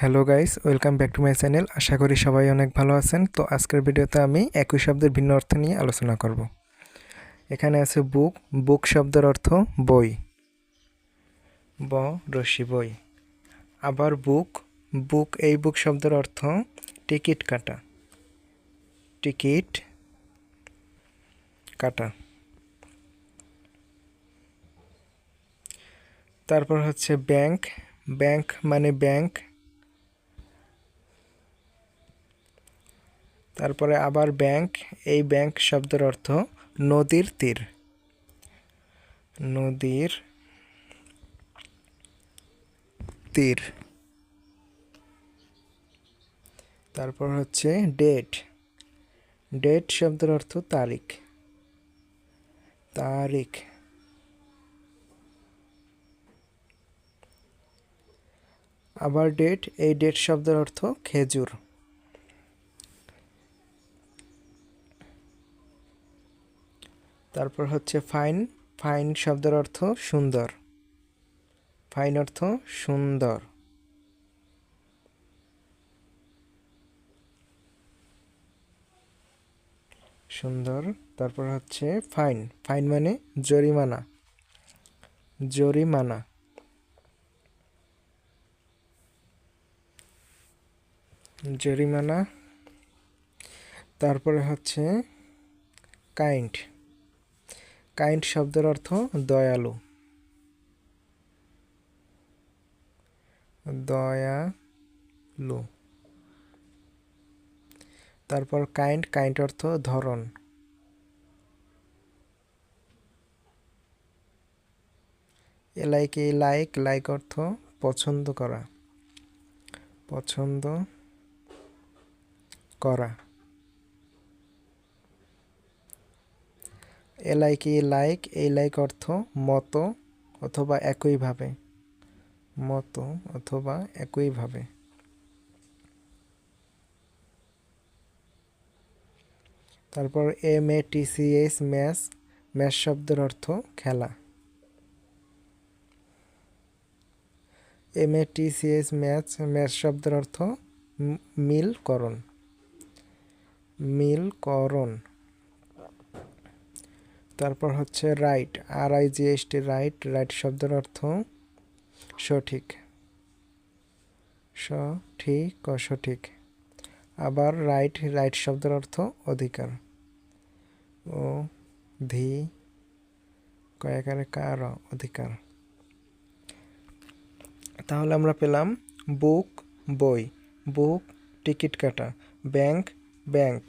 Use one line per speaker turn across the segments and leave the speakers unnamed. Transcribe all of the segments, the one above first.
Hello guys welcome back to my channel আশা করি সবাই অনেক ভালো আছেন। তো আজকের ভিডিওতে আমি একই শব্দের ভিন্ন অর্থ নিয়ে আলোচনা করব। এখানে আছে বুক। বুক শব্দের অর্থ বই। ব রশি বই। আবার বুক। বুক, এই বুক শব্দের অর্থ টিকিট কাটা। টিকিট কাটা। তারপর হচ্ছে ব্যাংক। ব্যাংক মানে ব্যাংক। তারপরে আবার ব্যাংক, এই ব্যাংক শব্দের অর্থ নদীর তীর। নদীর তীর। তারপর হচ্ছে ডেট। ডেট শব্দের অর্থ তারিখ। তারিখ। আবার ডেট, এই ডেট শব্দের অর্থ খেজুর। তারপর হচ্ছে ফাইন। ফাইন শব্দের অর্থ সুন্দর। ফাইন অর্থ সুন্দর। সুন্দর। তারপর হচ্ছে ফাইন। ফাইন মানে জরিমানা। জরিমানা। জরিমানা। তারপরে হচ্ছে কাইন্ড। কাইন্ড শব্দের অর্থ দয়ালু। দয়ালু। তারপর কাইন্ড কাইন্ড অর্থ ধরন। লাইক এই লাইক লাইক অর্থ পছন্দ করা। পছন্দ করা। এলাইক লাইক এই লাইক অর্থ মতো অথবা একইভাবে মতো অথবা একইভাবে তারপর M A T C H match match শব্দের অর্থ খেলা। M A T C match match শব্দের অর্থ মিলকরণ। মিলকরণ। তারপর হচ্ছে right R I G H T right right শব্দের অর্থ সঠিক। সঠিক সঠিক আবার রাইট রাইট শব্দের অর্থ অধিকার। ও ধি কয়েকারে কার অধিকার। তাহলে আমরা পেলাম বুক বই। বুক টিকিট কাটা। ব্যাংক ব্যাংক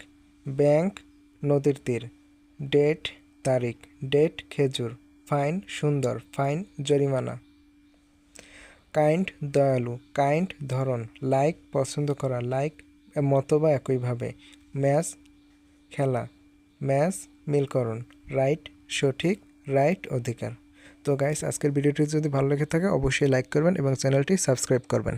ব্যাংক নদীর তীর। ডেট তারিখ, ডেট, খেজুর, ফাইন, সুন্দর, ফাইন, জরিমানা। কাইন্ড, দয়ালু, কাইন্ড, ধরন, লাইক, পছন্দ করা, লাইক মতো বা একইভাবে ম্যাচ, খেলা, ম্যাচ, মিলকরণ, রাইট, সঠিক, রাইট, অধিকার। তো গাইস, আজকের ভিডিওটি যদি ভালো লেগে থাকে, অবশ্যই লাইক করবেন এবং চ্যানেলটি সাবস্ক্রাইব করবেন।